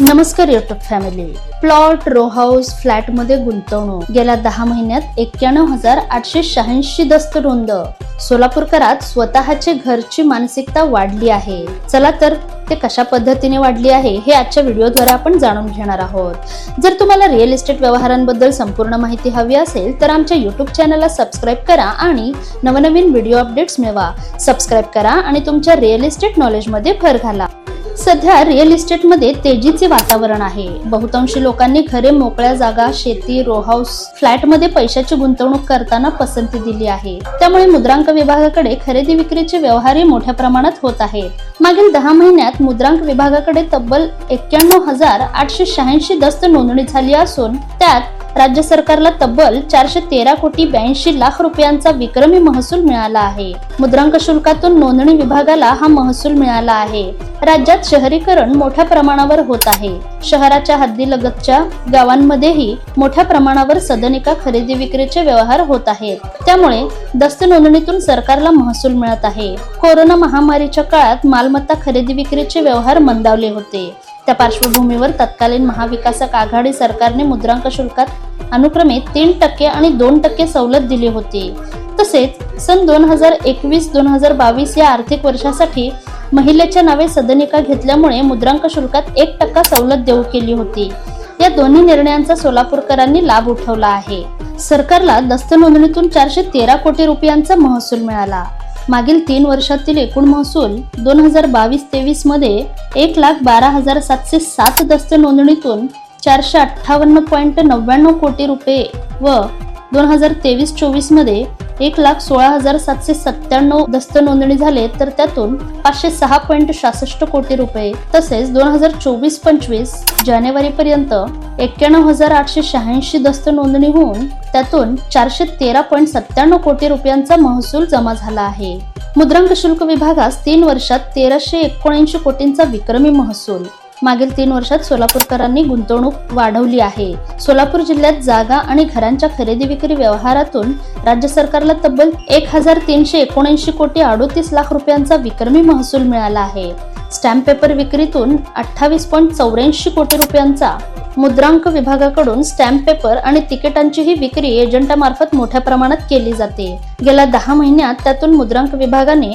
नमस्कार YouTube family plot row house फ्लॅटमध्ये गुंतवणूक. गेल्या दहा महिन्यात एक्क्याण्णव हजार आठशे शहाऐंशी दस्त नोंद. सोलापूरकरात स्वतःचे घरची मानसिकता वाढली आहे. चला तर ते कशा पद्धतीने वाढली आहे हे आजच्या व्हिडिओद्वारे आपण जाणून घेणार आहोत. जर तुम्हाला रिअल इस्टेट व्यवहारांबद्दल संपूर्ण माहिती हवी असेल तर आमच्या युट्यूब चॅनलला सबस्क्राईब करा आणि नवनवीन व्हिडिओ अपडेट्स मिळवा. सबस्क्राईब करा आणि तुमच्या रिअल इस्टेट नॉलेजमध्ये भर घाला. सध्या रिअल इस्टेटमध्ये तेजीचे वातावरण आहे. बहुतांशी लोकांनी घरे मोकळ्या जागा शेती रो हाऊस फ्लॅटमध्ये पैशाची गुंतवणूक करताना पसंती दिली आहे. त्यामुळे मुद्रांक विभागाकडे खरेदी विक्रीचे व्यवहारही मोठ्या प्रमाणात होत आहेत मागील दहा महिन्यात मुद्रांक विभागाकडे तब्बल एक्क्याण्णव हजार आठशे शहाऐंशी दस्त नोंदणी झाली असून त्यात राज्य सरकारला तब्बल चारशे तेरा कोटी ब्याऐंशी लाख रुपयांचा विक्रमी महसूल मिळाला आहे. मुद्रांक शुल्कातून नोंदणी विभागाला हा महसूल मिळाला आहे. राज्यात शहरीकरण मोठ्या प्रमाणावर होत आहे. शहराच्या हद्दीलगतच्या गावांमध्येही मोठ्या प्रमाणावर सदनिका खरेदी विक्रीचे व्यवहार होत आहेत. त्यामुळे दस्त नोंदणीतून सरकारला महसूल मिळत आहे. कोरोना महामारीच्या काळात मालमत्ता खरेदी विक्रीचे व्यवहार मंदावले होते. त्या पार्श्वभूमीवर तत्कालीन महाविकासक आघाडी सरकारने मुद्रांक शुल्कात अनुक्रमे तीन टक्के आणि दोन टक्के सवलत दिली होती. तसेच सन दोन हजार एकवीस दोन हजार बावीस या आर्थिक वर्षासाठी महिलेच्या नावे सदनिका घेतल्यामुळे मुद्रांक शुल्कात एक टक्का सवलत देऊ केली होती. या दोन्ही निर्णयांचा सोलापूरकरांनी लाभ उठवला आहे. सरकारला दस्त नोंदणीतून चारशे तेरा कोटी रुपयांचा महसूल मिळाला. मागील तीन वर्षातील एकूण महसूल दोन हजार बावीस तेवीसमध्ये एक लाख बारा हजार सातशे सात दस्त नोंदणीतून चारशे अठ्ठावन्न पॉईंट नव्याण्णव कोटी रुपये व दोन हजार तेवीस चोवीसमध्ये एक लाख सोळा हजार सातशे सत्त्याण्णव दस्त नोंदणी झाले तर त्यातून पाचशे सहा पॉईंट सहासष्ट कोटी रुपये तसेच दोन हजार चोवीस पंचवीस जानेवारी पर्यंत एक्क्याण्णव हजार आठशे शहाऐंशी दस्त नोंदणी होऊन त्यातून चारशे तेरा पॉईंट सत्त्याण्णव कोटी रुपयांचा महसूल जमा झाला आहे. मुद्रांक शुल्क विभागास तीन वर्षात तेराशे एकोणऐंशी कोटींचा विक्रमी महसूल मागील तीन वर्षात सोलापूरकरांनी गुंतवणूक वाढवली आहे. सोलापूर जिल्ह्यात जागा आणि घरांच्या खरेदी विक्री व्यवहारातून राज्य सरकारला तब्बल एक हजार तीनशे एकोणऐंशी कोटी अडोतीस लाख रुपयांचा विक्रमी महसूल मिळाला आहे. स्टॅम्प पेपर विक्रीतून अठ्ठावीस पॉईंट चौऱ्याऐंशी कोटी रुपयांचा मुद्रांक विभागाकडून स्टॅम्प पेपर आणि तिकिटांचीही विक्री एजंटामार्फत मोठ्या प्रमाणात केली जाते. गेल्या दहा महिन्यात त्यातून मुद्रांक विभागाने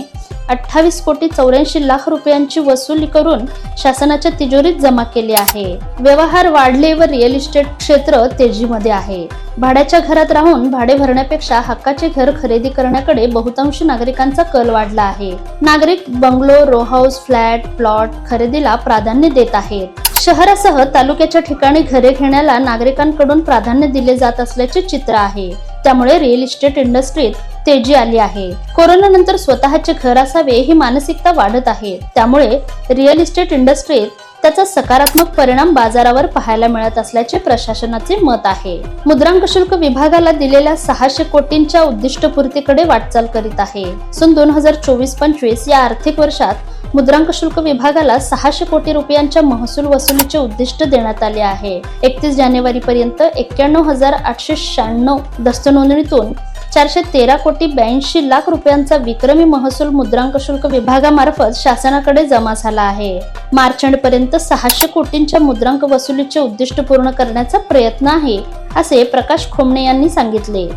अठ्ठावीस कोटी चौऱ्याऐंशी लाख रुपयांची वसुली करून शासनाच्या तिजोरीत जमा केली आहे. व्यवहार वाढले व रिअल इस्टेट क्षेत्र तेजीमध्ये आहे. भाड्याच्या घरात राहून भाडे भरण्यापेक्षा हक्काचे घर खरेदी करण्याकडे बहुतांशी नागरिकांचा कल वाढला आहे. नागरिक bungalow row house flat plot खरेदीला प्राधान्य देत आहेत. शहरासह तालुक्याच्या ठिकाणी घरे घेण्याला नागरिकांकडून प्राधान्य दिले जात असल्याचे चित्र आहे. त्यामुळे रिअल इस्टेट इंडस्ट्रीत तेजी आली आहे. कोरोना नंतर स्वतःचे घर असावे ही मानसिकता वाढत आहे. त्यामुळे रिअल इस्टेट इंडस्ट्रीत त्याचा सकारात्मक परिणाम बाजारावर पाहायला मिळत असल्याचे प्रशासनाचे मत आहे. मुद्रांक शुल्क विभागाला दिलेल्या सहाशे कोटींच्या उद्दिष्टपूर्तीकडे वाटचाल करीत आहे. सन दोन हजार चोवीस पंचवीस या आर्थिक वर्षात मुद्रांक शुल्क विभागाला सहाशे कोटी रुपयांच्या महसूल वसुलीचे उद्दिष्ट देण्यात आले आहे. एकतीस जानेवारी पर्यंत एक्क्याण्णव हजार आठशे शहाण्णव दस्त नोंदणीतून चारशे तेरा कोटी ब्याऐंशी लाख रुपयांचा विक्रमी महसूल मुद्रांक शुल्क विभागामार्फत शासनाकडे जमा झाला आहे. मार्च एंड पर्यंत सहाशे कोटींच्या मुद्रांक वसुलीचे उद्दिष्ट पूर्ण करण्याचा प्रयत्न आहे असे प्रकाश खोमणे यांनी सांगितले.